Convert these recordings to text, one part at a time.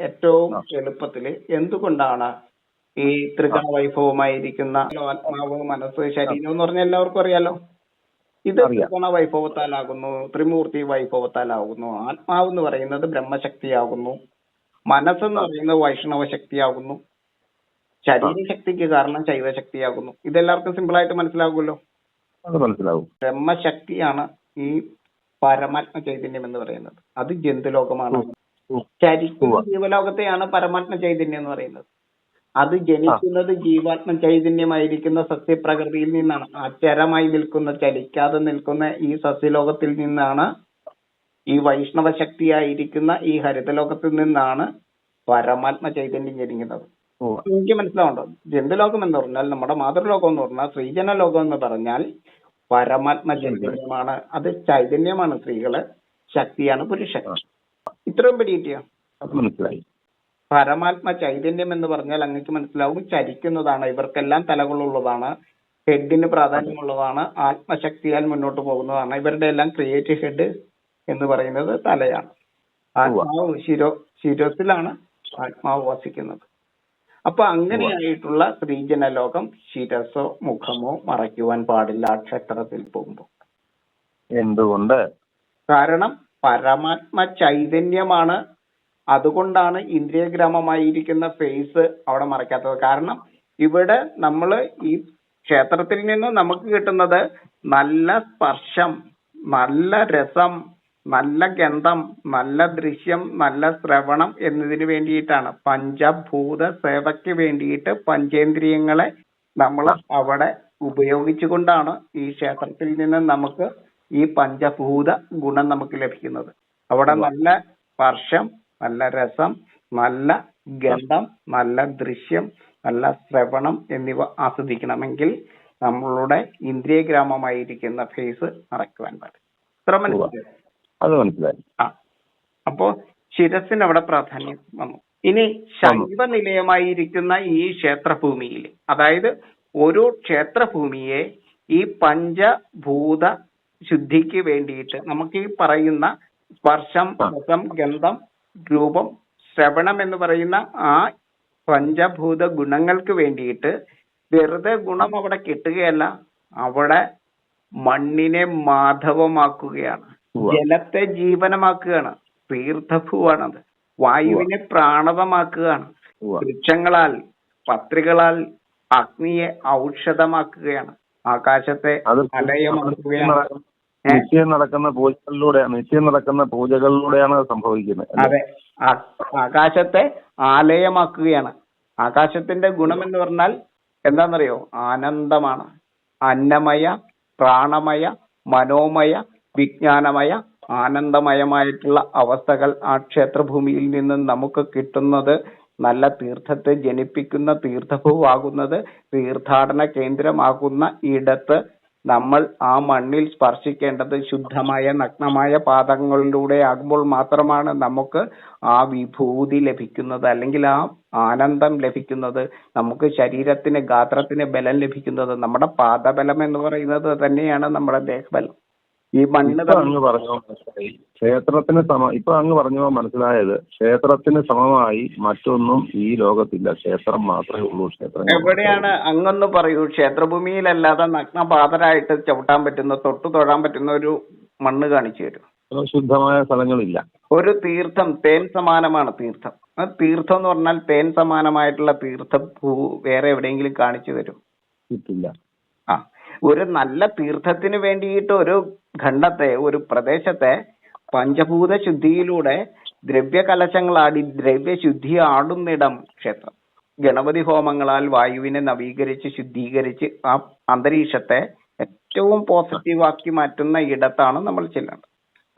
ഏറ്റവും എളുപ്പത്തിൽ എന്തുകൊണ്ടാണ് ഈ ത്രികണ വൈഭവമായിരിക്കുന്ന ആത്മാവ് മനസ്സ് ശരീരം എന്ന് പറഞ്ഞാൽ എല്ലാവർക്കും അറിയാലോ? ഇത്. ത്രികോണ വൈഭവത്താലാകുന്നു ത്രിമൂർത്തി വൈഭവത്താലാകുന്നു ആത്മാവ് എന്ന് പറയുന്നത് ബ്രഹ്മശക്തിയാകുന്നു മനസ്സെന്ന് പറയുന്നത് വൈഷ്ണവ ശക്തിയാകുന്നു ശരീരശക്തിക്ക് കാരണം ശൈവശക്തിയാകുന്നു. ഇതെല്ലാവർക്കും സിമ്പിൾ ആയിട്ട് മനസ്സിലാകുമല്ലോ മനസ്സിലാവും ബ്രഹ്മശക്തിയാണ് ഈ പരമാത്മ ചൈതന്യം എന്ന് പറയുന്നത്. അത് ജന്തുലോകമാണ്. ചരിക്കുന്ന. ജീവലോകത്തെയാണ് പരമാത്മ ചൈതന്യം എന്ന് പറയുന്നത്. അത് ജനിക്കുന്നത് ജീവാത്മ ചൈതന്യമായിരിക്കുന്ന സസ്യപ്രകൃതിയിൽ നിന്നാണ്. അചരമായി നിൽക്കുന്ന ചലിക്കാതെ നിൽക്കുന്ന ഈ സസ്യലോകത്തിൽ നിന്നാണ് ഈ വൈഷ്ണവ ശക്തിയായിരിക്കുന്ന ഈ ഹരിതലോകത്തിൽ നിന്നാണ് പരമാത്മ ചൈതന്യം ജനിക്കുന്നത്. എനിക്ക് മനസ്സിലാവുണ്ടോ? ജന്തുലോകം എന്ന് പറഞ്ഞാൽ നമ്മുടെ മാതൃലോകം എന്ന് പറഞ്ഞാൽ ശ്രീജന ലോകം എന്ന് പറഞ്ഞാൽ പരമാത്മ ചൈതന്യമാണ്. അത് ചൈതന്യമാണ് സ്ത്രീകൾ ശക്തിയാണ് പുരുഷൻ. ഇത്രയും പിടിയിട്ടിയോ അത് മനസ്സിലായി. പരമാത്മ ചൈതന്യം എന്ന് പറഞ്ഞാൽ അങ്ങക്ക് മനസ്സിലാവും ചരിക്കുന്നതാണ് ഇവർക്കെല്ലാം തലകളുള്ളതാണ് ഹെഡിന് പ്രാധാന്യമുള്ളതാണ് ആത്മശക്തിയാൽ മുന്നോട്ട് പോകുന്നതാണ് ഇവരുടെ എല്ലാം ക്രിയേറ്റീവ് ഹെഡ് എന്ന് പറയുന്നത് തലയാണ്. ആത്മാവ് ശിരോ ശിരസിലാണ് ആത്മാവ് വസിക്കുന്നത്. അപ്പൊ അങ്ങനെയായിട്ടുള്ള സ്ത്രീജന ലോകം ശിരസോ മുഖമോ മറയ്ക്കുവാൻ പാടില്ല ആ ക്ഷേത്രത്തിൽ പോകുമ്പോൾ. എന്തുകൊണ്ട്? കാരണം പരമാത്മ ചൈതന്യമാണ്. അതുകൊണ്ടാണ് ഇന്ദ്രിയഗ്രാമമായിരിക്കുന്ന ഫേസ് അവിടെ മറയ്ക്കാത്തത്. കാരണം ഇവിടെ നമ്മൾ ഈ ക്ഷേത്രത്തിൽ നിന്ന് നമുക്ക് കിട്ടുന്നത് നല്ല സ്പർശം നല്ല രസം നല്ല ഗന്ധം നല്ല ദൃശ്യം നല്ല ശ്രവണം എന്നതിന് വേണ്ടിയിട്ടാണ്. പഞ്ചഭൂത സേവയ്ക്ക് വേണ്ടിയിട്ട് പഞ്ചേന്ദ്രിയങ്ങളെ നമ്മൾ അവിടെ ഉപയോഗിച്ചുകൊണ്ടാണ് ഈ ക്ഷേത്രത്തിൽ നിന്ന് നമുക്ക് ഈ പഞ്ചഭൂത ഗുണം നമുക്ക് ലഭിക്കുന്നത്. അവിടെ നല്ല സ്പർശം നല്ല രസം നല്ല ഗന്ധം നല്ല ദൃശ്യം നല്ല ശ്രവണം എന്നിവ ആസ്വദിക്കണമെങ്കിൽ നമ്മളുടെ ഇന്ദ്രിയഗ്രാമമായിരിക്കുന്ന ഫേസ് മറക്കുവാൻ പാടില്ല. ഇത്ര മനസ്സിലായോ? അത് മനസ്സിലായി. ആ. അപ്പോ ശിരസിന് അവിടെ പ്രാധാന്യം വന്നു. ഇനി ശൈവ നിലയമായിരിക്കുന്ന ഈ ക്ഷേത്രഭൂമിയിൽ അതായത് ഒരു ക്ഷേത്രഭൂമിയെ ഈ പഞ്ചഭൂത ശുദ്ധിക്ക് വേണ്ടിയിട്ട് നമുക്ക് ഈ പറയുന്ന സ്പർശം രസം ഗന്ധം രൂപം ശ്രവണം എന്ന് പറയുന്ന ആ പഞ്ചഭൂത ഗുണങ്ങൾക്ക് വേണ്ടിയിട്ട് വെറുതെ ഗുണം അവിടെ കിട്ടുകയല്ല. അവിടെ മണ്ണിനെ മാധവമാക്കുകയാണ്. ജലത്തെ ജീവനമാക്കുകയാണ്. തീർത്ഥഭൂവാണത്. വായുവിനെ പ്രാണവമാക്കുകയാണ്. വൃക്ഷങ്ങളാൽ പത്രികളാൽ അഗ്നിയെ ഔഷധമാക്കുകയാണ്. ആകാശത്തെ അലയമാക്കുകയാണ്? നിശ്ചയം നടക്കുന്ന പൂജകളിലൂടെയാണ് നിശ്ചയം നടക്കുന്ന പൂജകളിലൂടെയാണ് സംഭവിക്കുന്നത് അതെ. ആകാശത്തെ ആലയമാക്കുകയാണ്. ആകാശത്തിന്റെ ഗുണം എന്ന് പറഞ്ഞാൽ എന്താണെന്നറിയോ? ആനന്ദമാണ്. അന്നമയ പ്രാണമയ മനോമയ വിജ്ഞാനമയ ആനന്ദമയമായിട്ടുള്ള അവസ്ഥകൾ ആ ക്ഷേത്രഭൂമിയിൽ നിന്ന് നമുക്ക് കിട്ടുന്നത് നല്ല തീർത്ഥത്തെ ജനിപ്പിക്കുന്ന തീർത്ഥഭൂവാകുന്നത് തീർത്ഥാടന കേന്ദ്രമാകുന്ന ഇടത്ത് നമ്മൾ ആ മണ്ണിൽ സ്പർശിക്കേണ്ടത് ശുദ്ധമായ നഗ്നമായ പാദങ്ങളിലൂടെ ആകുമ്പോൾ മാത്രമാണ് നമുക്ക് ആ വിഭൂതി ലഭിക്കുന്നത്. അല്ലെങ്കിൽ ആ ആനന്ദം ലഭിക്കുന്നത്. നമുക്ക് ശരീരത്തിന് ഗാത്രത്തിന് ബലം ലഭിക്കുന്നത്. നമ്മുടെ പാദബലം എന്ന് പറയുന്നത് തന്നെയാണ് നമ്മുടെ ദേഹബലം. ഈ മണ്ണ് ഇപ്പൊ അങ്ങ് പറഞ്ഞു. മനസ്സിലായി ക്ഷേത്രത്തിന് സമ ഇപ്പൊ അങ്ങ് പറഞ്ഞു മനസ്സിലായത്. ക്ഷേത്രത്തിന് സമമായി മറ്റൊന്നും ഈ ലോകത്തില്ല. ക്ഷേത്രം മാത്രമേ ഉള്ളൂ. ക്ഷേത്രം എവിടെയാണ് അങ്ങൊന്ന് പറയൂ. ക്ഷേത്രഭൂമിയിലല്ലാതെ നഗ്നപാതരായിട്ട് ചവിട്ടാൻ പറ്റുന്ന തൊട്ടു തൊഴാൻ പറ്റുന്ന ഒരു മണ്ണ് കാണിച്ചു തരും. ശുദ്ധമായ സ്ഥലങ്ങളില്ല. ഒരു തീർത്ഥം തേൻ സമാനമാണ് തീർത്ഥം. ആ തീർത്ഥം എന്ന് പറഞ്ഞാൽ തേൻ സമാനമായിട്ടുള്ള തീർത്ഥ ഭൂ വേറെ എവിടെയെങ്കിലും കാണിച്ചു തരും. കിട്ടില്ല. ഒരു നല്ല തീർത്ഥത്തിന് വേണ്ടിയിട്ട് ഒരു ഖണ്ഡത്തെ ഒരു പ്രദേശത്തെ പഞ്ചഭൂത ശുദ്ധിയിലൂടെ ദ്രവ്യ കലശങ്ങളാടി ദ്രവ്യ ശുദ്ധി ആടുന്നിടം ക്ഷേത്രം. ഗണപതി ഹോമങ്ങളാൽ വായുവിനെ നവീകരിച്ച് ശുദ്ധീകരിച്ച് ആ അന്തരീക്ഷത്തെ ഏറ്റവും പോസിറ്റീവ് ആക്കി മാറ്റുന്ന ഇടത്താണ് നമ്മൾ ചെല്ലേണ്ടത്.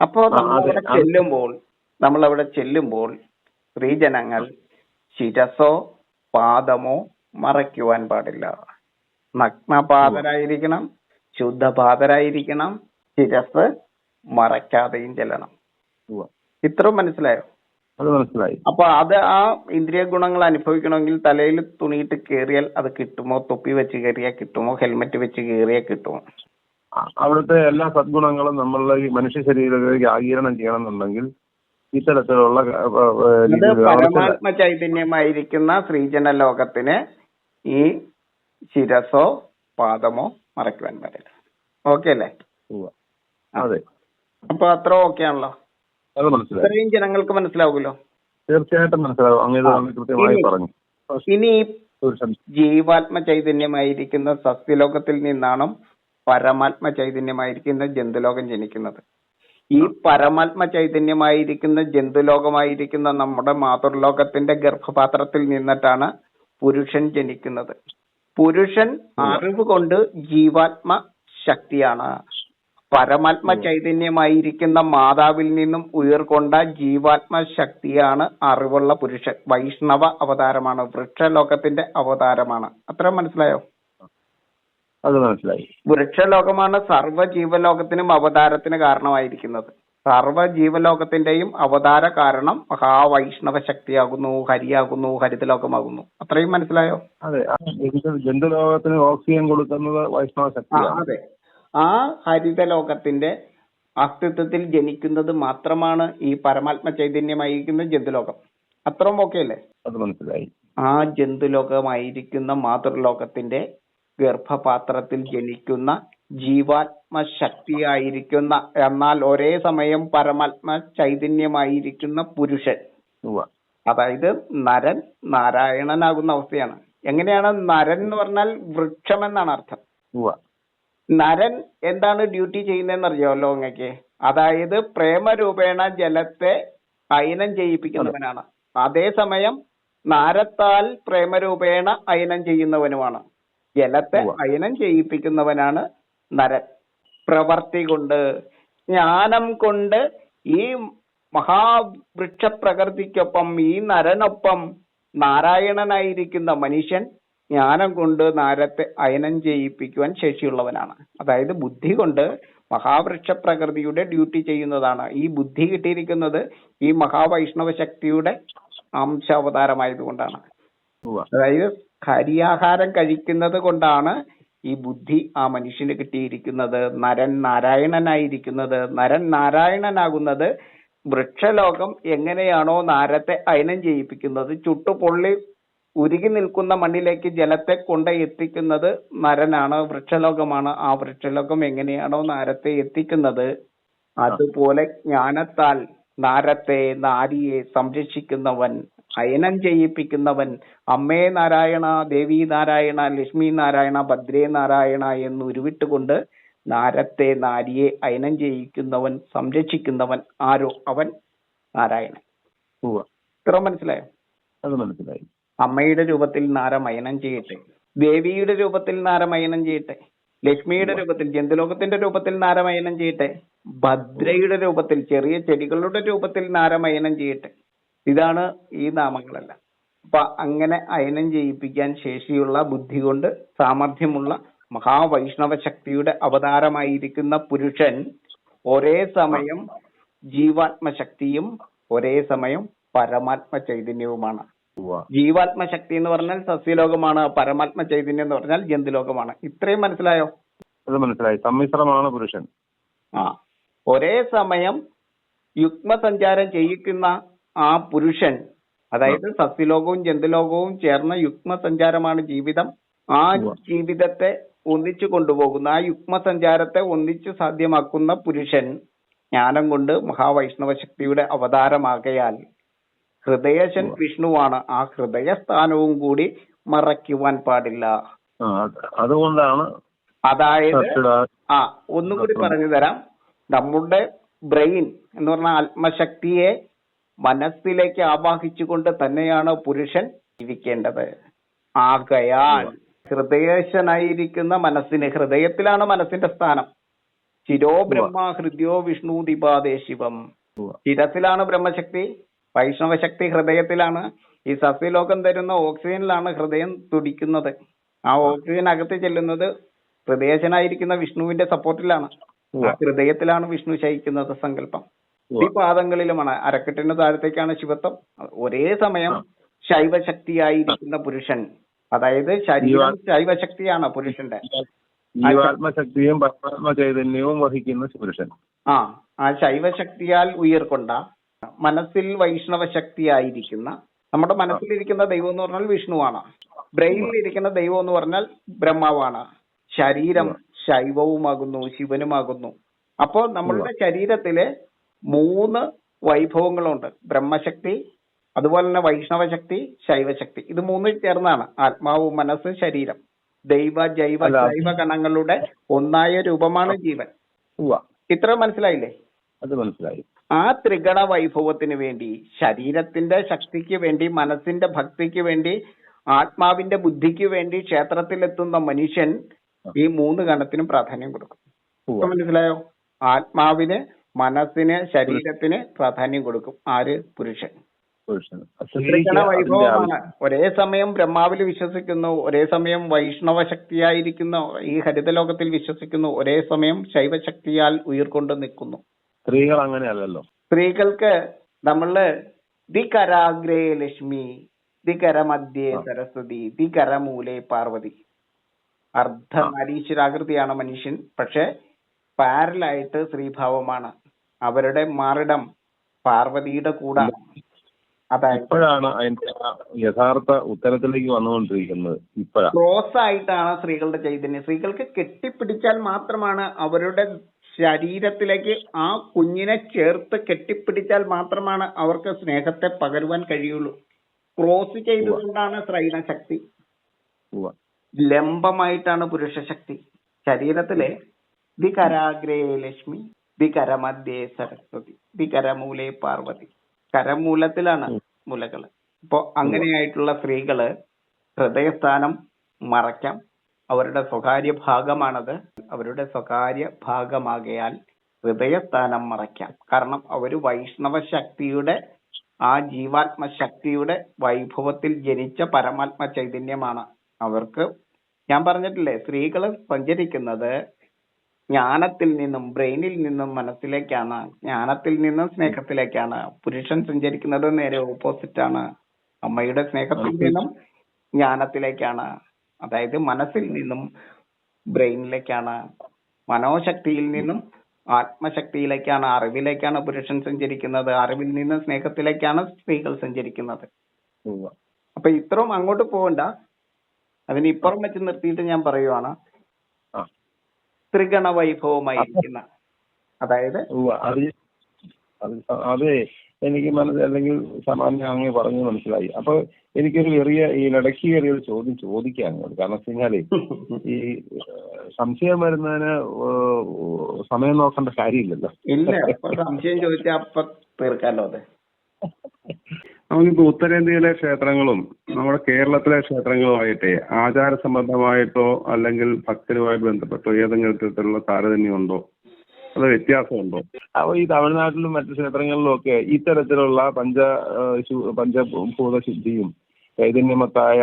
അപ്പോ നമ്മൾ അവിടെ ചെല്ലുമ്പോൾ നമ്മൾ അവിടെ ചെല്ലുമ്പോൾ സ്ത്രീജനങ്ങൾ ശിരസോ പാദമോ മറയ്ക്കുവാൻ പാടില്ല. നഗ്നപാതരായിരിക്കണം ശുദ്ധപാതരായിരിക്കണം ശിരസ് മറയ്ക്കാതെയും ചെല്ലണം. ഇത്ര ഇത്രയും മനസ്സിലായോ? അത് മനസ്സിലായി. അപ്പൊ അത് ആ ഇന്ദ്രിയ ഗുണങ്ങൾ അനുഭവിക്കണമെങ്കിൽ തലയിൽ തുണിയിട്ട് കേറിയാൽ അത് കിട്ടുമോ? തൊപ്പി വെച്ച് കയറിയാൽ കിട്ടുമോ? ഹെൽമെറ്റ് വെച്ച് കയറിയാൽ കിട്ടുമോ? അവിടുത്തെ എല്ലാ സദ്ഗുണങ്ങളും നമ്മളുടെ ഈ മനുഷ്യ ശരീരത്തിലേക്ക് ആഗീരണം ചെയ്യണമെന്നുണ്ടെങ്കിൽ ഇത്തരത്തിലുള്ള പരമാത്മ ചൈതന്യമായിരിക്കുന്ന ശ്രീജന ലോകത്തിന് ഈ ശിരസോ പാദമോ മറയ്ക്കുവാൻ പാടില്ല. ഓക്കെ അല്ലേ. അതെ. അപ്പൊ അത്ര ഓക്കെ ആണല്ലോ. ഇത്രയും ജനങ്ങൾക്ക് മനസ്സിലാവുമല്ലോ? തീർച്ചയായിട്ടും മനസ്സിലാവും. ഇനി- ജീവാത്മ ചൈതന്യമായിരിക്കുന്ന സസ്യലോകത്തിൽ നിന്നാണ് പരമാത്മ ചൈതന്യമായിരിക്കുന്ന ജന്തുലോകം ജനിക്കുന്നത്? ഈ പരമാത്മ ചൈതന്യമായിരിക്കുന്ന ജന്തുലോകമായിരിക്കുന്ന നമ്മുടെ മാതൃലോകത്തിന്റെ ഗർഭപാത്രത്തിൽ നിന്നിട്ടാണ് പുരുഷൻ ജനിക്കുന്നത്. പുരുഷൻ അറിവ് കൊണ്ട് ജീവാത്മ ശക്തിയാണ്. പരമാത്മ ചൈതന്യമായിരിക്കുന്ന മാതാവിൽ നിന്നും ഉയർകൊണ്ട ജീവാത്മ ശക്തിയാണ് അറിവുള്ള പുരുഷൻ. വൈഷ്ണവ അവതാരമാണ് വൃക്ഷലോകത്തിന്റെ അവതാരമാണ്. അത്ര മനസ്സിലായോ? അത് മനസ്സിലായി. വൃക്ഷലോകമാണ് സർവ ജീവലോകത്തിനും അവതാരത്തിന് കാരണമായിരിക്കുന്നത്. സർവ ജീവലോകത്തിന്റെയും അവതാര കാരണം മഹാവൈഷ്ണവ ശക്തിയാകുന്നു ഹരിയാകുന്നു ഹരിതലോകമാകുന്നു. അത്രയും മനസ്സിലായോ? അതെ. ജന്തുലോകത്തിന് ഓക്സിജൻ കൊടുക്കുന്നത് വൈഷ്ണവ അതെ. ആ ഹരിതലോകത്തിന്റെ അസ്തിത്വത്തിൽ ജനിക്കുന്നത് മാത്രമാണ് ഈ പരമാത്മ ചൈതന്യമായിരിക്കുന്ന ജന്തുലോകം. അത്രയും ഓക്കെ അല്ലേ? അത് മനസ്സിലായി. ആ ജന്തുലോകമായിരിക്കുന്ന മാതൃലോകത്തിന്റെ ഗർഭപാത്രത്തിൽ ജനിക്കുന്ന ജീവാത്മ ശക്തിയായിരിക്കുന്ന എന്നാൽ ഒരേ സമയം പരമാത്മ ചൈതന്യമായിരിക്കുന്ന പുരുഷൻ. അതായത് നരൻ നാരായണനാകുന്ന അവസ്ഥയാണ് എങ്ങനെയാണ് നരൻ എന്ന് പറഞ്ഞാൽ വൃക്ഷം എന്നാണ് അർത്ഥം. നരൻ എന്താണ് ഡ്യൂട്ടി ചെയ്യുന്നതെന്ന് അറിയാമല്ലോ അങ്ങക്ക് അതായത് പ്രേമരൂപേണ ജലത്തെ അയനം ചെയ്യിപ്പിക്കുന്നവനാണ് അതേസമയം നാരത്താൽ പ്രേമരൂപേണ അയനം ചെയ്യുന്നവനുമാണ് ജലത്തെ. അയനം ചെയ്യിപ്പിക്കുന്നവനാണ് നരൻ പ്രവർത്തി കൊണ്ട് ജ്ഞാനം കൊണ്ട് ഈ മഹാവൃക്ഷ പ്രകൃതിക്കൊപ്പം ഈ നരനൊപ്പം നാരായണനായിരിക്കുന്ന മനുഷ്യൻ ജ്ഞാനം കൊണ്ട് നാരത്തെ അയനം ചെയ്യിപ്പിക്കുവാൻ ശേഷിയുള്ളവനാണ്. അതായത് ബുദ്ധി കൊണ്ട് മഹാവൃക്ഷ പ്രകൃതിയുടെ ഡ്യൂട്ടി ചെയ്യുന്നതാണ്. ഈ ബുദ്ധി കിട്ടിയിരിക്കുന്നത് ഈ മഹാവൈഷ്ണവ ശക്തിയുടെ അംശാവതാരമായതുകൊണ്ടാണ്. അതായത് ഹരിയാഹാരം കഴിക്കുന്നത് കൊണ്ടാണ് ഈ ബുദ്ധി ആ മനുഷ്യന് കിട്ടിയിരിക്കുന്നത് നരൻ നാരായണനായിരിക്കുന്നത്. നരൻ നാരായണനാകുന്നത് വൃക്ഷലോകം എങ്ങനെയാണോ നാരത്തെ അയനം ചെയ്യിപ്പിക്കുന്നത്. ചുട്ടുപൊള്ളി ഉരുകി നിൽക്കുന്ന മണ്ണിലേക്ക് ജലത്തെ കൊണ്ട് എത്തിക്കുന്നത് നരനാണ് വൃക്ഷലോകമാണ്. ആ വൃക്ഷലോകം എങ്ങനെയാണോ നാരത്തെ എത്തിക്കുന്നത്? അതുപോലെ ജ്ഞാനത്താൽ നാരത്തെ നാരിയെ സംരക്ഷിക്കുന്നവൻ അയനം ചെയ്യിപ്പിക്കുന്നവൻ അമ്മേ നാരായണ ദേവി നാരായണ ലക്ഷ്മി നാരായണ ഭദ്രേ നാരായണ എന്ന് ഉരുവിട്ടുകൊണ്ട് നാരത്തെ നാരിയെ അയനം ചെയ്യിക്കുന്നവൻ സംരക്ഷിക്കുന്നവൻ ആരോ അവൻ നാരായണൻ. ഇത്ര മനസ്സിലായോ? അത് മനസ്സിലായി. അമ്മയുടെ രൂപത്തിൽ നാരമയനം ചെയ്യട്ടെ ദേവിയുടെ രൂപത്തിൽ നാരമയനം ചെയ്യട്ടെ ലക്ഷ്മിയുടെ രൂപത്തിൽ ജന്തുലോകത്തിന്റെ രൂപത്തിൽ നാരമയനം ചെയ്യട്ടെ ഭദ്രയുടെ രൂപത്തിൽ ചെറിയ ചെടികളുടെ രൂപത്തിൽ നാരമയനം ചെയ്യട്ടെ. ഇതാണ് ഈ നാമങ്ങളെല്ലാം. അപ്പൊ അങ്ങനെ അയനം ചെയ്യിപ്പിക്കാൻ ശേഷിയുള്ള ബുദ്ധി കൊണ്ട് സാമർഥ്യമുള്ള മഹാവൈഷ്ണവ ശക്തിയുടെ അവതാരമായിരിക്കുന്ന പുരുഷൻ ഒരേ സമയം ജീവാത്മ ശക്തിയും ഒരേ സമയം പരമാത്മ ചൈതന്യവുമാണ്. ജീവാത്മ ശക്തി എന്ന് പറഞ്ഞാൽ സസ്യലോകമാണ് പരമാത്മ ചൈതന്യം എന്ന് പറഞ്ഞാൽ ജന്തുലോകമാണ്. ഇത്രയും മനസ്സിലായോ? അത് മനസ്സിലായി. സമ്മിശ്രമാണ് പുരുഷൻ. ആ. ഒരേ സമയം യുഗ്മസഞ്ചാരം ചെയ്യിക്കുന്ന ആ പുരുഷൻ അതായത് സസ്യലോകവും ജന്തുലോകവും ചേർന്ന യുഗ്മസഞ്ചാരമാണ് ജീവിതം. ആ ജീവിതത്തെ ഒന്നിച്ചു കൊണ്ടുപോകുന്ന ആ യുഗ്മസഞ്ചാരത്തെ ഒന്നിച്ചു സാധ്യമാക്കുന്ന പുരുഷൻ ജ്ഞാനം കൊണ്ട് മഹാവൈഷ്ണവ ശക്തിയുടെ അവതാരമാകയാൽ ഹൃദയശൻ വിഷ്ണുവാണ്. ആ ഹൃദയസ്ഥാനവും കൂടി മറയ്ക്കുവാൻ പാടില്ല. അതുകൊണ്ടാണ് അതായത് ആ ഒന്നും കൂടി പറഞ്ഞു തരാം നമ്മുടെ ബ്രെയിൻ എന്ന് പറഞ്ഞ ആത്മശക്തിയെ മനസ്സിലേക്ക് ആവാഹിച്ചുകൊണ്ട് തന്നെയാണ് പുരുഷൻ ജീവിക്കേണ്ടത്. ആകയാൽ ഹൃദയശനായിരിക്കുന്ന മനസ്സിന് ഹൃദയത്തിലാണ് മനസ്സിന്റെ സ്ഥാനം. ചിരോ ബ്രഹ്മ ഹൃദയോ വിഷ്ണു ദിപാദേ ശിവം. ചിരത്തിലാണ് ബ്രഹ്മശക്തി വൈഷ്ണവശക്തി ഹൃദയത്തിലാണ്. ഈ സസ്യലോകം തരുന്ന ഓക്സിജനിലാണ് ഹൃദയം തുടിക്കുന്നത്. ആ ഓക്സിജൻ അകത്ത് ചെല്ലുന്നത് ഹൃദയശനായിരിക്കുന്ന വിഷ്ണുവിന്റെ സപ്പോർട്ടിലാണ്. ഹൃദയത്തിലാണ് വിഷ്ണു ശയിക്കുന്നത് സങ്കല്പം. ഈ പാദങ്ങളിലുമാണ്. അരക്കെട്ടിന് താഴത്തേക്കാണ് ശിവത്വം. ഒരേ സമയം ശൈവശക്തിയായിരിക്കുന്ന പുരുഷൻ അതായത് ശരീരം ശൈവശക്തിയാണ് പുരുഷന്റെ. ജീവാത്മശക്തിയും പരമാത്മ ചൈതന്യവും വഹിക്കുന്ന പുരുഷൻ. ആ ആ ശൈവശക്തിയാൽ ഉയർക്കൊണ്ട മനസ്സിൽ വൈഷ്ണവ ശക്തിയായിരിക്കുന്ന നമ്മുടെ മനസ്സിലിരിക്കുന്ന ദൈവം എന്ന് പറഞ്ഞാൽ വിഷ്ണുവാണ്. ബ്രെയിനിൽ ഇരിക്കുന്ന ദൈവം എന്ന് പറഞ്ഞാൽ ബ്രഹ്മാവാണ്. ശരീരം ശൈവവുമാകുന്നു ശിവനുമാകുന്നു. അപ്പോൾ നമ്മളുടെ ശരീരത്തിൽ മൂന്ന് വൈഭവങ്ങളുണ്ട്. ബ്രഹ്മശക്തി അതുപോലെ തന്നെ വൈഷ്ണവ ശക്തി ശൈവശക്തി. ഇത് മൂന്ന് ചേർന്നാണ്. ആത്മാവ് മനസ്സ് ശരീരം. ദൈവ ജൈവ. ജൈവ ഗണങ്ങളുടെ ഒന്നായ രൂപമാണ് ജീവൻ. ഇത്ര മനസ്സിലായില്ലേ? അത് മനസ്സിലായി. ആ ത്രിഗണ വൈഭവത്തിന് വേണ്ടി ശരീരത്തിന്റെ ശക്തിക്ക് വേണ്ടി മനസ്സിന്റെ ഭക്തിക്ക് വേണ്ടി ആത്മാവിന്റെ ബുദ്ധിക്ക് വേണ്ടി ക്ഷേത്രത്തിലെത്തുന്ന മനുഷ്യൻ ഈ മൂന്ന് ഗണത്തിനും പ്രാധാന്യം കൊടുക്കും. മനസ്സിലായോ? ആത്മാവിന് മനസ്സിന് ശരീരത്തിന് പ്രാധാന്യം കൊടുക്കും. ആര്? പുരുഷൻ. വൈഭവമാണ്. ഒരേ സമയം ബ്രഹ്മാവിൽ വിശ്വസിക്കുന്നു ഒരേ സമയം വൈഷ്ണവ ശക്തിയായിരിക്കുന്ന ഈ ഹരിതലോകത്തിൽ വിശ്വസിക്കുന്നു ഒരേ സമയം ശൈവശക്തിയാൽ ഉയർക്കൊണ്ട് നിൽക്കുന്നു. സ്ത്രീകൾ അങ്ങനെയല്ലല്ലോ. സ്ത്രീകൾക്ക് നമ്മൾ ദി കരാഗ്രേ ലക്ഷ്മി ദി കരമധ്യേ സരസ്വതി ദി കരമൂലേ പാർവതി. അർദ്ധ നരീശ്വരാകൃതിയാണ് മനുഷ്യൻ പക്ഷെ പാരലായിട്ട് സ്ത്രീഭാവമാണ്. അവരുടെ മാറിടം പാർവതിയുടെ അതായത് ഇപ്പോഴാണ് അതിന്റെ യഥാർത്ഥ ഉത്തരത്തിലേക്ക് വന്നുകൊണ്ടിരിക്കുന്നത്. ഇപ്പോഴാ. ക്രോസ് ആയിട്ടാണ് സ്ത്രീകളുടെ ചൈതന്യം. സ്ത്രീകൾക്ക് കെട്ടിപ്പിടിച്ചാൽ മാത്രമാണ് അവരുടെ ശരീരത്തിലേക്ക് ആ കുഞ്ഞിനെ ചേർത്ത് കെട്ടിപ്പിടിച്ചാൽ മാത്രമാണ് അവർക്ക് സ്നേഹത്തെ പകരുവാൻ കഴിയുള്ളൂ. ക്രോസ് ചെയ്തുകൊണ്ടാണ് സ്ത്രൈണ ശക്തി. ലംബമായിട്ടാണ് പുരുഷ ശക്തി. ശരീരത്തിലെ ദി കരാഗ്രേ ലക്ഷ്മി ദി കരമധ്യേ സരസ്വതി വികരമൂലേ പാർവതി. കരമൂലത്തിലാണ് മുലകൾ. ഇപ്പൊ അങ്ങനെയായിട്ടുള്ള സ്ത്രീകൾ ഹൃദയസ്ഥാനം മറയ്ക്കാം. അവരുടെ സ്വകാര്യ ഭാഗമാണത്. അവരുടെ സ്വകാര്യ ഭാഗമാകയാൽ ഹൃദയസ്ഥാനം മറയ്ക്കാം. കാരണം അവർ വൈഷ്ണവ ശക്തിയുടെ ആ ജീവാത്മ ശക്തിയുടെ വൈഭവത്തിൽ ജനിച്ച പരമാത്മ ചൈതന്യമാണ് അവർക്ക്. ഞാൻ പറഞ്ഞിട്ടില്ലേ സ്ത്രീകൾ സഞ്ചരിക്കുന്നത് ജ്ഞാനത്തിൽ നിന്നും ബ്രെയിനിൽ നിന്നും മനസ്സിലേക്കാണ് ജ്ഞാനത്തിൽ നിന്നും സ്നേഹത്തിലേക്കാണ് പുരുഷൻ സഞ്ചരിക്കുന്നത് നേരെ ഓപ്പോസിറ്റ് ആണ്. അമ്മയുടെ സ്നേഹത്തിൽ നിന്നും ജ്ഞാനത്തിലേക്കാണ്. അതായത് മനസ്സിൽ നിന്നും ബ്രെയിനിലേക്കാണ്. മനോശക്തിയിൽ നിന്നും ആത്മശക്തിയിലേക്കാണ് അറിവിലേക്കാണ് പുരുഷൻ സഞ്ചരിക്കുന്നത്. അറിവിൽ നിന്ന് സ്നേഹത്തിലേക്കാണ് സ്ത്രീകൾ സഞ്ചരിക്കുന്നത്. അപ്പൊ ഇത്രയും അങ്ങോട്ട് പോകണ്ട. അതിന് ഇപ്പുറം വെച്ച് നിർത്തിയിട്ട് ഞാൻ പറയുവാണ്. ത്രിഗണ വൈഭവമായിരിക്കുന്ന അതായത് അത് എനിക്ക് മനസ്സിൽ അല്ലെങ്കിൽ സാമാന്യം അങ്ങ് പറഞ്ഞു മനസ്സിലായി. അപ്പൊ എനിക്കൊരു ചെറിയ ഈ ഇടയ്ക്ക് കയറിയ ഒരു ചോദ്യം ചോദിക്കാൻ അങ്ങോട്ട് കാരണം വെച്ച് കഴിഞ്ഞാലേ ഈ സംശയം വരുന്നതിന് സമയം നോക്കേണ്ട കാര്യമില്ലല്ലോ. ഇല്ല സംശയം ചോദിച്ചാൽ അപ്പൊ തീർക്കാലോ അത്. നമുക്കിപ്പോ ഉത്തരേന്ത്യയിലെ ക്ഷേത്രങ്ങളും നമ്മുടെ കേരളത്തിലെ ക്ഷേത്രങ്ങളുമായിട്ട് ആചാര സംബന്ധമായിട്ടോ അല്ലെങ്കിൽ ഭക്തരുമായി ബന്ധപ്പെട്ടോ ഏതെങ്കിലും തരത്തിലുള്ള താരതമ്യമുണ്ടോ? അത് വ്യത്യാസമുണ്ടോ? അപ്പൊ ഈ തമിഴ്നാട്ടിലും മറ്റു ക്ഷേത്രങ്ങളിലും ഒക്കെ ഇത്തരത്തിലുള്ള പഞ്ച പഞ്ചഭൂത ശുദ്ധിയും ചൈതന്യമത്തായ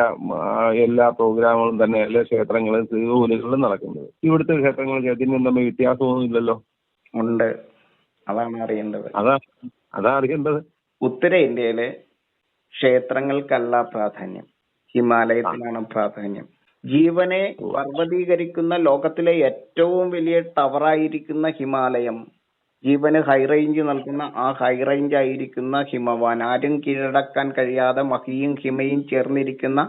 എല്ലാ പ്രോഗ്രാമുകളും തന്നെ എല്ലാ ക്ഷേത്രങ്ങളും ശ്രീകോവിലുകളിലും നടക്കുന്നത്. ഇവിടുത്തെ ക്ഷേത്രങ്ങൾ ചൈതന്യം തമ്മിൽ വ്യത്യാസമൊന്നും ഇല്ലല്ലോ? ഉണ്ട്. അതാണ് അറിയേണ്ടത്. അതാ അതാ അറിയേണ്ടത്. ഉത്തരേന്ത്യയിലെ ക്ഷേത്രങ്ങൾക്കല്ല പ്രാധാന്യം. ഹിമാലയത്തിനാണ് പ്രാധാന്യം. ജീവനെ പർവതീകരിക്കുന്ന ലോകത്തിലെ ഏറ്റവും വലിയ ടവറായിരിക്കുന്ന ഹിമാലയം ജീവന് ഹൈ റേഞ്ച് നൽകുന്ന ആ ഹൈ റേഞ്ച് ആയിരിക്കുന്ന ഹിമവാൻ. ആരും കീഴടക്കാൻ കഴിയാതെ മഹിയും ഹിമയും ചേർന്നിരിക്കുന്ന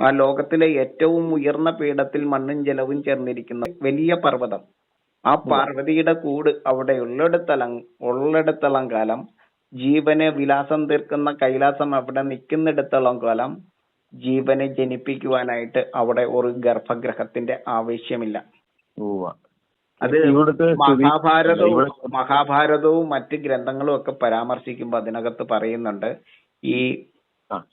ആ ലോകത്തിലെ ഏറ്റവും ഉയർന്ന പീഠത്തിൽ മണ്ണും ജലവും ചേർന്നിരിക്കുന്ന വലിയ പർവതം. ആ പാർവതിയുടെ കൂട് അവിടെ ഉള്ളിടത്തോളം ഉള്ളിടത്തോളം കാലം ജീവന് വിലാസം തീർക്കുന്ന കൈലാസം അവിടെ നിൽക്കുന്നിടത്തോളം കാലം ജീവനെ ജനിപ്പിക്കുവാനായിട്ട് അവിടെ ഒരു ഗർഭഗ്രഹത്തിന്റെ ആവശ്യമില്ല. അത് മഹാഭാരതവും മഹാഭാരതവും മറ്റ് ഗ്രന്ഥങ്ങളും ഒക്കെ പരാമർശിക്കുമ്പോൾ അതിനകത്ത് പറയുന്നുണ്ട് ഈ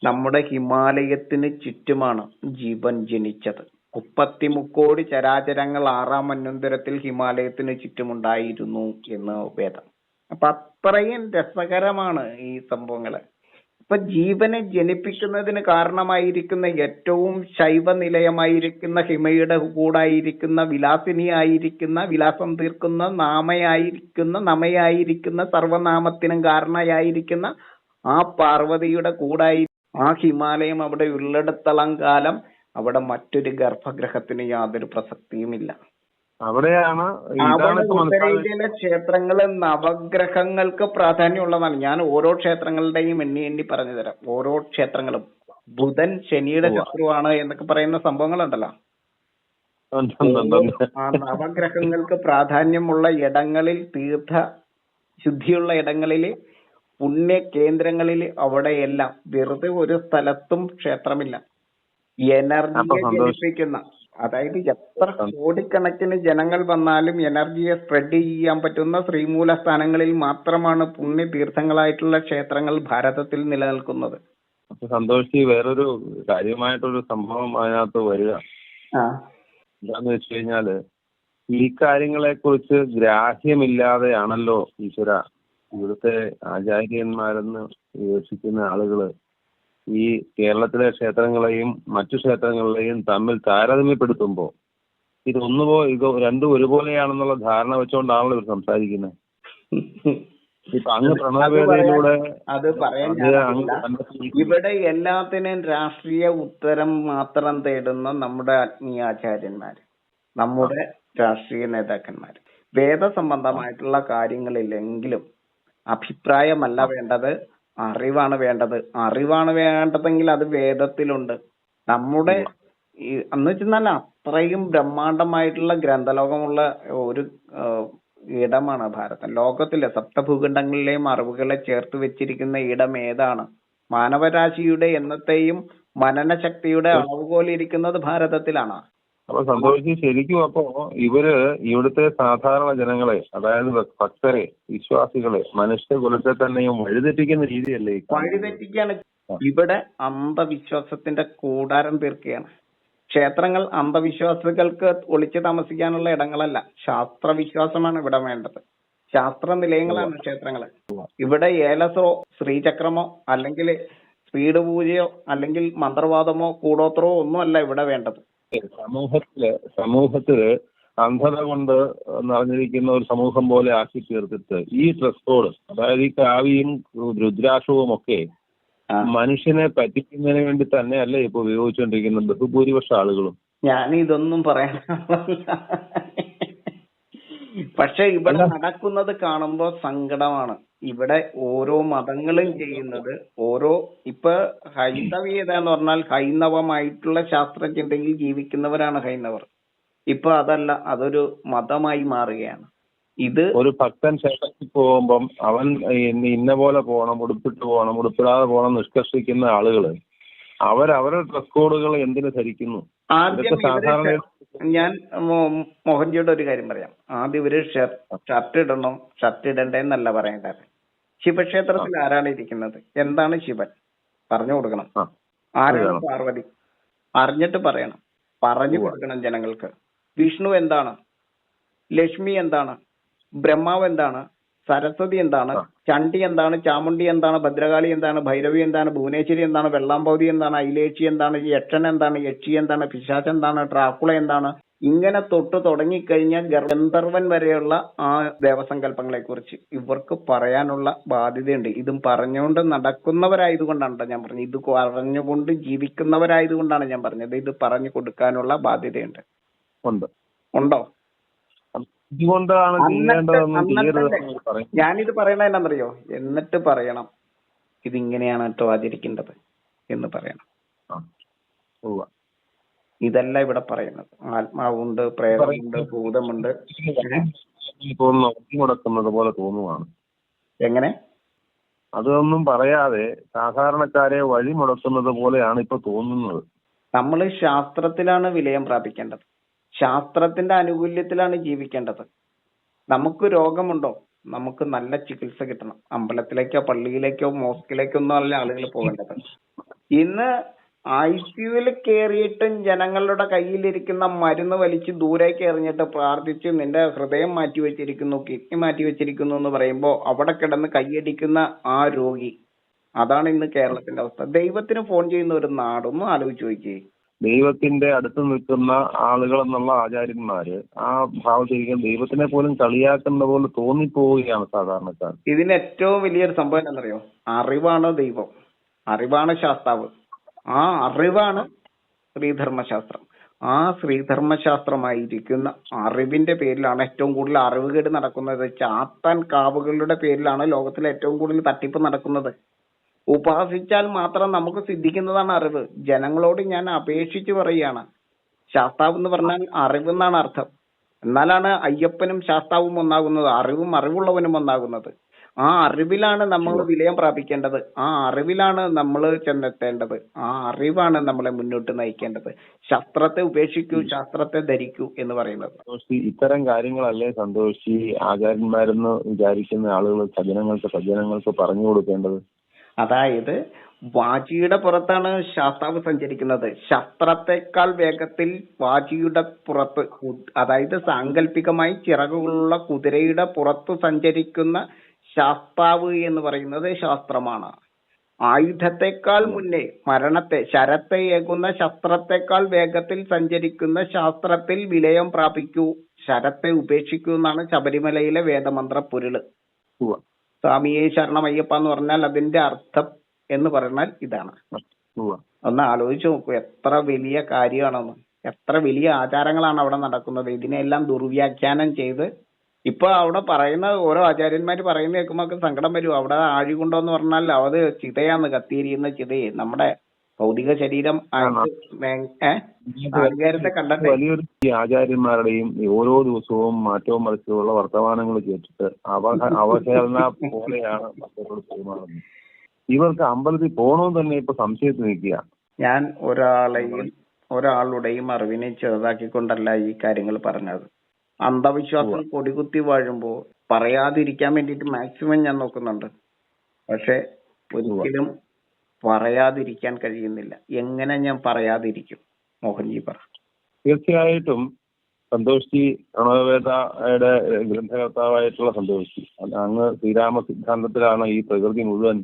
നമ്മുടെ ഹിമാലയത്തിന് ചുറ്റുമാണ് ജീവൻ ജനിച്ചത്. മുപ്പത്തി മുക്കോടി ചരാചരങ്ങൾ ആറാം മന്വന്തരത്തിൽ ഹിമാലയത്തിന് ചുറ്റുമുണ്ടായിരുന്നു എന്ന് വേദം. അപ്പൊ അത്രയും രസകരമാണ് ഈ സംഭവങ്ങൾ. ഇപ്പൊ ജീവനെ ജനിപ്പിക്കുന്നതിന് കാരണമായിരിക്കുന്ന ഏറ്റവും ശൈവ നിലയമായിരിക്കുന്ന ഹിമയുടെ കൂടായിരിക്കുന്ന വിലാസിനിയായിരിക്കുന്ന വിലാസം തീർക്കുന്ന നാമയായിരിക്കുന്ന നമയായിരിക്കുന്ന സർവനാമത്തിനും കാരണയായിരിക്കുന്ന ആ പാർവതിയുടെ കൂടായി ആ ഹിമാലയം അവിടെ ഉള്ളിടത്തോളം കാലം അവിടെ മറ്റൊരു ഗർഭഗ്രഹത്തിന് യാതൊരു പ്രസക്തിയുമില്ല. അവിടെയാണ് ഉത്തരേന്ത്യയിലെ ക്ഷേത്രങ്ങൾ നവഗ്രഹങ്ങൾക്ക് പ്രാധാന്യമുള്ളതാണ്. ഞാൻ ഓരോ ക്ഷേത്രങ്ങളുടെയും എണ്ണി എണ്ണി പറഞ്ഞു തരാം ഓരോ ക്ഷേത്രങ്ങളും. ബുധൻ ശനിയുടെ. ശത്രുവാണ് എന്നൊക്കെ പറയുന്ന സംഭവങ്ങളുണ്ടല്ലോ. ആ നവഗ്രഹങ്ങൾക്ക് പ്രാധാന്യമുള്ള ഇടങ്ങളിൽ തീർത്ഥ ശുദ്ധിയുള്ള ഇടങ്ങളിൽ പുണ്യ കേന്ദ്രങ്ങളിൽ അവിടെയെല്ലാം വെറുതെ ഒരു സ്ഥലത്തും ക്ഷേത്രമില്ല. എനർജി ജനിപ്പിക്കുന്ന അതായത് എത്ര കോടിക്കണക്കിന് ജനങ്ങൾ വന്നാലും എനർജിയെ സ്പ്രെഡ് ചെയ്യാൻ പറ്റുന്ന ശ്രീമൂല സ്ഥാനങ്ങളിൽ മാത്രമാണ് പുണ്യ തീർത്ഥങ്ങളായിട്ടുള്ള ക്ഷേത്രങ്ങൾ ഭാരതത്തിൽ നിലനിൽക്കുന്നത്. അപ്പൊ സന്തോഷി വേറൊരു കാര്യമായിട്ടൊരു സംഭവം അതിനകത്ത് വരിക. എന്താന്ന് വെച്ച് കഴിഞ്ഞാൽ ഈ കാര്യങ്ങളെ കുറിച്ച് ഗ്രാഹ്യമില്ലാതെയാണല്ലോ ഈശ്വര ഇവിടുത്തെ ആചാര്യന്മാരെന്ന് വിമർശിക്കുന്ന ആളുകൾ ഈ കേരളത്തിലെ ക്ഷേത്രങ്ങളെയും മറ്റു ക്ഷേത്രങ്ങളെയും തമ്മിൽ താരതമ്യപ്പെടുത്തുമ്പോ ഇത് ഒന്നുപോ ഇത് രണ്ടും ഒരുപോലെയാണെന്നുള്ള ധാരണ വെച്ചുകൊണ്ടാണല്ലോ ഇവർ സംസാരിക്കുന്നത് ഇപ്പൊ അങ്ങ് അത് പറയാൻ ഇവിടെ എല്ലാത്തിനും രാഷ്ട്രീയ ഉത്തരം മാത്രം തേടുന്ന നമ്മുടെ ആത്മീയ ആചാര്യന്മാര് നമ്മുടെ രാഷ്ട്രീയ നേതാക്കന്മാര്. വേദസംബന്ധമായിട്ടുള്ള കാര്യങ്ങളിലെങ്കിലും അഭിപ്രായമല്ല വേണ്ടത്. അറിവാണ് വേണ്ടത്. അറിവാണ് വേണ്ടതെങ്കിൽ അത് വേദത്തിലുണ്ട്. നമ്മുടെ ഈ എന്ന് വെച്ചാൽ അത്രയും ബ്രഹ്മാണ്ടമായിട്ടുള്ള ഗ്രന്ഥലോകമുള്ള ഒരു ഏഹ് ഇടമാണ് ഭാരതം. ലോകത്തിലെ സപ്തഭൂഖണ്ഡങ്ങളിലെയും അറിവുകളെ ചേർത്ത് വെച്ചിരിക്കുന്ന ഇടം ഏതാണ്? മാനവരാശിയുടെ എന്നത്തെയും മനനശക്തിയുടെ അളവുകോൽ ഇരിക്കുന്നത് ഭാരതത്തിലാണ്. അപ്പൊ സന്തോഷിച്ച് ശരിക്കും അപ്പോ ഇവർ ഇവിടുത്തെ സാധാരണ ജനങ്ങളെ അതായത് ഭക്തരെ വിശ്വാസികളെ മനുഷ്യകുലത്തെ തന്നെയും വഴിതെറ്റിക്കുന്ന രീതിയല്ലേ? വഴിതെറ്റിക്കാണ്. ഇവിടെ അന്ധവിശ്വാസത്തിന്റെ കൂടാരം തീർക്കുകയാണ്. ക്ഷേത്രങ്ങൾ അന്ധവിശ്വാസികൾക്ക് ഒളിച്ചു താമസിക്കാനുള്ള ഇടങ്ങളല്ല. ശാസ്ത്രവിശ്വാസമാണ് ഇവിടെ വേണ്ടത്. ശാസ്ത്ര നിലയങ്ങളാണ് ക്ഷേത്രങ്ങൾ ഇവിടെ ഏലസോ ശ്രീചക്രമോ അല്ലെങ്കിൽ സ്പീഡ് പൂജയോ അല്ലെങ്കിൽ മന്ത്രവാദമോ കൂടോത്രമോ ഒന്നുമല്ല ഇവിടെ വേണ്ടത്. സമൂഹത്തിൽ സമൂഹത്തിൽ അന്ധത കൊണ്ട് നിറഞ്ഞിരിക്കുന്ന ഒരു സമൂഹം പോലെ ആക്കി തീർത്തിട്ട് ഈ ഡ്രസ് കോഡ് അതായത് ഈ കാവിയും രുദ്രാക്ഷവും ഒക്കെ മനുഷ്യനെ പറ്റിക്കുന്നതിന് വേണ്ടി തന്നെയല്ലേ ഇപ്പൊ ഉപയോഗിച്ചുകൊണ്ടിരിക്കുന്ന ബഹുഭൂരിപക്ഷ ആളുകളും? ഞാൻ ഇതൊന്നും പറയാൻ പക്ഷെ ഇവിടെ നടക്കുന്നത് കാണുമ്പോ സങ്കടമാണ്. ഇവിടെ ഓരോ മതങ്ങളും ചെയ്യുന്നത് ഓരോ ഇപ്പൊ ഹൈന്ദവീയത എന്ന് പറഞ്ഞാൽ ഹൈന്ദവമായിട്ടുള്ള ശാസ്ത്രജ്ഞതയിൽ ജീവിക്കുന്നവരാണ് ഹൈന്ദവർ. ഇപ്പൊ അതല്ല അതൊരു മതമായി മാറുകയാണ്. ഇത് ഒരു ഭക്തൻ ക്ഷേത്രത്തിൽ പോകുമ്പം അവൻ ഇന്ന പോലെ പോകണം ഉടുപ്പിട്ട് പോകണം ഉടുപ്പിടാതെ പോകണം നിഷ്കർഷിക്കുന്ന ആളുകൾ അവരവരുടെ ഡ്രസ് കോഡുകൾ എന്തിനു ധരിക്കുന്നു? ആദ്യം സാധാരണ ഞാൻ മോഹൻജിയോട് ഒരു കാര്യം പറയാം. ആദ്യം ഇവർ ഷർട്ട് ഇടണോ. ഷർട്ട് ഇടണ്ടേന്നല്ല പറയേണ്ടത്. ശിവക്ഷേത്രത്തിൽ ആരാണ് ഇരിക്കുന്നത്? എന്താണ് ശിവൻ? പറഞ്ഞു കൊടുക്കണം. ആരാണ്. പാർവതി? അറിഞ്ഞിട്ട് പറയണം. പറഞ്ഞു കൊടുക്കണം ജനങ്ങൾക്ക്. വിഷ്ണു എന്താണ്? ലക്ഷ്മി എന്താണ്? ബ്രഹ്മാവ് എന്താണ്? സരസ്വതി എന്താണ്? ചണ്ഡി എന്താണ്? ചാമുണ്ടി എന്താണ്? ഭദ്രകാളി എന്താണ്? ഭൈരവി എന്താണ്? ഭുവനേശ്വരി എന്താണ്? വെള്ളാമ്പൗതി എന്താണ്? ഐലേച്ചി എന്താണ്? യക്ഷൻ എന്താണ്? യക്ഷി എന്താണ്? പിശാച് എന്താണ്? ട്രാക്കുള എന്താണ്? ഇങ്ങനെ തൊട്ട് തുടങ്ങിക്കഴിഞ്ഞാൽ ഗന്ധർവൻ വരെയുള്ള ആ ദേവസങ്കല്പങ്ങളെ കുറിച്ച് ഇവർക്ക് പറയാനുള്ള ബാധ്യതയുണ്ട്. ഇതും പറഞ്ഞുകൊണ്ട് നടക്കുന്നവരായതുകൊണ്ടാണ് ഞാൻ പറഞ്ഞത്. ഇത് പറഞ്ഞുകൊണ്ട് ജീവിക്കുന്നവരായതുകൊണ്ടാണ് ഞാൻ പറഞ്ഞത്. ഇത് പറഞ്ഞു കൊടുക്കാനുള്ള ബാധ്യതയുണ്ട്. ഉണ്ട്. ഉണ്ടോ? ഇതുകൊണ്ടാണ് ചെയ്യേണ്ടതെന്നും ഞാനിത് പറയണത് എന്നാന്നറിയോ എന്നിട്ട് പറയണം. ഇതിങ്ങനെയാണ് കേട്ടോ ആചരിക്കേണ്ടത് എന്ന് പറയണം. ഇതല്ല ഇവിടെ പറയുന്നത്. ആത്മാവുണ്ട് പ്രേതമുണ്ട് ഭൂതമുണ്ട്. മുടക്കുന്നത് പോലെ തോന്നുവാണ്. എങ്ങനെ? അതൊന്നും പറയാതെ സാധാരണക്കാരെ വഴി മുടക്കുന്നത് പോലെയാണ് ഇപ്പൊ തോന്നുന്നത്. നമ്മൾ ശാസ്ത്രത്തിലാണ് വിലയം പ്രാപിക്കേണ്ടത്. ശാസ്ത്രത്തിന്റെ ആനുകൂല്യത്തിലാണ് ജീവിക്കേണ്ടത്. നമുക്ക് രോഗമുണ്ടോ? നമുക്ക് നല്ല ചികിത്സ കിട്ടണം. അമ്പലത്തിലേക്കോ പള്ളിയിലേക്കോ മോസ്കിലേക്കോ ഒന്നും അല്ല ആളുകൾ പോകേണ്ടത്. ഇന്ന് ഐ സിയുവിൽ കയറിയിട്ടും ജനങ്ങളുടെ കയ്യിലിരിക്കുന്ന മരുന്ന് വലിച്ച് ദൂരേക്ക് എറിഞ്ഞിട്ട് പ്രാർത്ഥിച്ച് നിന്റെ ഹൃദയം മാറ്റി വെച്ചിരിക്കുന്നു കിഡ്നി മാറ്റി വെച്ചിരിക്കുന്നു എന്ന് പറയുമ്പോൾ അവിടെ കിടന്ന് കൈയടിക്കുന്ന ആ രോഗി. അതാണ് ഇന്ന് കേരളത്തിന്റെ അവസ്ഥ. ദൈവത്തിന് ഫോൺ ചെയ്യുന്ന ഒരു നാടൊന്നും ആലോചിച്ച് നോക്കിയേ. ദൈവത്തിന്റെ അടുത്ത് നിൽക്കുന്ന ആളുകൾ എന്നുള്ള ആചാര്യന്മാര് ആ ഭാവത്തിരിക്കാൻ ദൈവത്തിനെ പോലും കളിയാക്കുന്ന പോലെ തോന്നിപ്പോവുകയാണ് സാധാരണക്കാർ. ഇതിന് ഏറ്റവും വലിയൊരു സംഭവം എന്താണെന്നറിയോ? അറിവാണ് ദൈവം. അറിവാണ് ശാസ്താവ്. ആ അറിവാണ് ശ്രീധർമ്മശാസ്ത്രം. ആ ശ്രീധർമ്മശാസ്ത്രമായിരിക്കുന്ന അറിവിന്റെ പേരിലാണ് ഏറ്റവും കൂടുതൽ അറിവുകേട് നടക്കുന്നത്. ചാത്താൻ കാവുകളുടെ പേരിലാണ് ലോകത്തിലെ ഏറ്റവും കൂടുതൽ തട്ടിപ്പ് നടക്കുന്നത്. ഉപാസിച്ചാൽ മാത്രം നമുക്ക് സിദ്ധിക്കുന്നതാണ് അറിവ്. ജനങ്ങളോട് ഞാൻ അപേക്ഷിച്ചു പറയുകയാണ്. ശാസ്താവ് എന്ന് പറഞ്ഞാൽ അറിവ് എന്നാണ് അർത്ഥം. എന്നാലാണ് അയ്യപ്പനും ശാസ്താവും ഒന്നാകുന്നത് അറിവും അറിവുള്ളവനും ഒന്നാകുന്നത്. ആ അറിവിലാണ് നമ്മൾ വിലയം പ്രാപിക്കേണ്ടത്. ആ അറിവിലാണ് നമ്മൾ ചെന്നെത്തേണ്ടത്. ആ അറിവാണ് നമ്മളെ മുന്നോട്ട് നയിക്കേണ്ടത്. ശാസ്ത്രത്തെ ഉപേക്ഷിക്കൂ ശാസ്ത്രത്തെ ധരിക്കൂ എന്ന് പറയുന്നത്. ഇത്തരം കാര്യങ്ങളല്ലേ സന്തോഷി? ആചാര്യന്മാരെന്ന് വിചാരിക്കുന്ന ആളുകൾ സജ്ജനങ്ങൾക്ക് സജ്ജനങ്ങൾക്ക് പറഞ്ഞു കൊടുക്കേണ്ടത്? അതായത് വാജിയുടെ പുറത്താണ് ശാസ്താവ് സഞ്ചരിക്കുന്നത് ശസ്ത്രത്തെക്കാൾ വേഗത്തിൽ വാജിയുടെ പുറത്ത് അതായത് സാങ്കല്പികമായി ചിറകുകളുള്ള കുതിരയുടെ പുറത്ത് സഞ്ചരിക്കുന്ന ശാസ്താവ് എന്ന് പറയുന്നത് ശാസ്ത്രമാണ് ആയുധത്തെക്കാൾ മുന്നേ മരണത്തെ ശരത്തെ ഏകുന്ന ശസ്ത്രത്തെക്കാൾ വേഗത്തിൽ സഞ്ചരിക്കുന്ന ശാസ്ത്രത്തിൽ വിലയം പ്രാപിക്കൂ ശരത്തെ ഉപേക്ഷിക്കൂ എന്നാണ് ശബരിമലയിലെ വേദമന്ത്ര പൊരുൾ. സ്വാമിയെ ശരണമയ്യപ്പ എന്ന് പറഞ്ഞാൽ അതിന്റെ അർത്ഥം എന്ന് പറഞ്ഞാൽ ഇതാണ്. ഒന്ന് ആലോചിച്ചു നോക്കൂ എത്ര വലിയ കാര്യമാണെന്ന്. എത്ര വലിയ ആചാരങ്ങളാണ് അവിടെ നടക്കുന്നത്. ഇതിനെല്ലാം ദുർവ്യാഖ്യാനം ചെയ്ത് ഇപ്പൊ അവിടെ പറയുന്ന ഓരോ ആചാര്യന്മാര് പറയുന്ന കേൾക്കുമ്പോ സങ്കടം വരും. അവിടെ ആഴികൊണ്ടോന്ന് പറഞ്ഞാൽ അത് ചിതയാന്ന് കത്തിയിരിക്കുന്ന ചിതയെ. നമ്മുടെ ഭൗതിക ശരീരം ആചാര്യന്മാരുടെയും ഓരോ ദിവസവും മാറ്റവും മറിച്ചുള്ള വർത്തമാനങ്ങൾ കേട്ടിട്ട് അവ അവഹേളന പോലെയാണ് ഭക്തരോട് പെരുമാറുന്നത്. ഇവർക്ക് അമ്പലത്തിൽ പോകണമെന്ന് തന്നെ ഇപ്പൊ സംശയത്തിൽ നിൽക്കുക ഞാൻ ഒരാളെയും ഒരാളുടെയും അറിവിനെ ചെറുതാക്കിക്കൊണ്ടല്ല ഈ കാര്യങ്ങൾ പറഞ്ഞത്. അന്ധവിശ്വാസം കൊടികുത്തി വാഴുമ്പോ പറയാതിരിക്കാൻ വേണ്ടിയിട്ട് മാക്സിമം ഞാൻ നോക്കുന്നുണ്ട്. പക്ഷെ ഒരിക്കലും പറയാതിരിക്കാൻ കഴിയുന്നില്ല. എങ്ങനെ ഞാൻ പറയാതിരിക്കും? മോഹൻജി പറ. തീർച്ചയായിട്ടും സന്തോഷ് ജി പ്രണവവേദയുടെ ഗ്രന്ഥകർത്താവായിട്ടുള്ള സന്തോഷ് ജി അങ്ങ് ശ്രീരാമ സിദ്ധാന്തത്തിലാണ് ഈ പ്രകൃതി മുഴുവൻ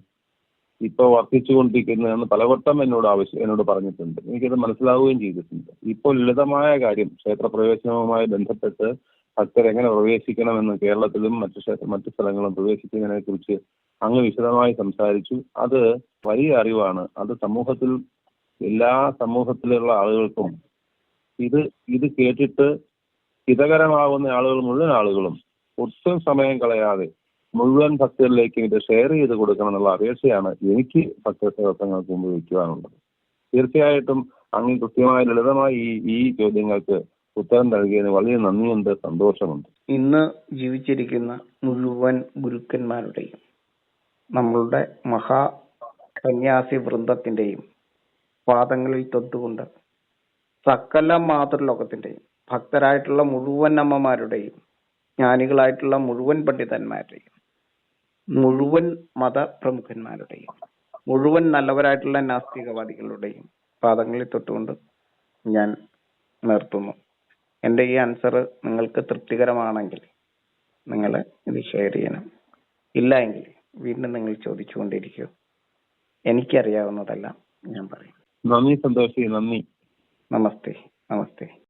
ഇപ്പൊ വർദ്ധിച്ചുകൊണ്ടിരിക്കുന്നതെന്ന് പലവട്ടം എന്നോട് ആവശ്യം എന്നോട് പറഞ്ഞിട്ടുണ്ട്. എനിക്കത് മനസ്സിലാവുകയും ചെയ്തിട്ടുണ്ട്. ഇപ്പോൾ ലളിതമായ കാര്യം ക്ഷേത്രപ്രവേശനവുമായി ബന്ധപ്പെട്ട് ഭക്തർ എങ്ങനെ പ്രവേശിക്കണമെന്ന് കേരളത്തിലും മറ്റു മറ്റു സ്ഥലങ്ങളും പ്രവേശിക്കുന്നതിനെ കുറിച്ച് അങ്ങ് വിശദമായി സംസാരിച്ചു. അത് വലിയ അറിവാണ്. അത് സമൂഹത്തിൽ എല്ലാ സമൂഹത്തിലുള്ള ആളുകൾക്കും ഇത് ഇത് കേട്ടിട്ട് ഹിതകരമാകുന്ന ആളുകൾ മുഴുവൻ ആളുകളും ഒട്ടും സമയം കളയാതെ മുഴുവൻ ഭക്തരിലേക്കും ഇത് ഷെയർ ചെയ്ത് കൊടുക്കണം എന്നുള്ള അപേക്ഷയാണ് എനിക്ക് ഭക്തസേവങ്ങൾക്ക് മുമ്പ് വയ്ക്കുവാനുള്ളത്. തീർച്ചയായിട്ടും അങ്ങ് കൃത്യമായ ലളിതമായി ഈ ഈ ചോദ്യങ്ങൾക്ക് ഉത്തരം നൽകിയതിന് വളരെ നന്ദിയുണ്ട് സന്തോഷമുണ്ട്. ഇന്ന് ജീവിച്ചിരിക്കുന്ന മുഴുവൻ ഗുരുക്കന്മാരുടെയും നമ്മളുടെ മഹാ സന്യാസി വൃന്ദത്തിന്റെയും പാദങ്ങളിൽ തൊട്ടുകൊണ്ട് സകല മാതൃലോകത്തിന്റെയും ഭക്തരായിട്ടുള്ള മുഴുവൻ അമ്മമാരുടെയും ജ്ഞാനികളായിട്ടുള്ള മുഴുവൻ പണ്ഡിതന്മാരുടെയും മുഴുവൻ മത പ്രമുഖന്മാരുടെയും മുഴുവൻ നല്ലവരായിട്ടുള്ള നാസ്തികവാദികളുടെയും പാദങ്ങളിൽ തൊട്ടുകൊണ്ട് ഞാൻ നിർത്തുന്നു. എന്റെ ഈ ആൻസർ നിങ്ങൾക്ക് തൃപ്തികരമാണെങ്കിൽ നിങ്ങൾ ഇത് ഷെയർ ചെയ്യണം. ഇല്ല എങ്കിൽ വീണ്ടും നിങ്ങൾ ചോദിച്ചുകൊണ്ടിരിക്കൂ. എനിക്കറിയാവുന്നതല്ല ഞാൻ പറയും. നന്ദി സന്തോഷി നന്ദി. നമസ്തേ നമസ്തേ.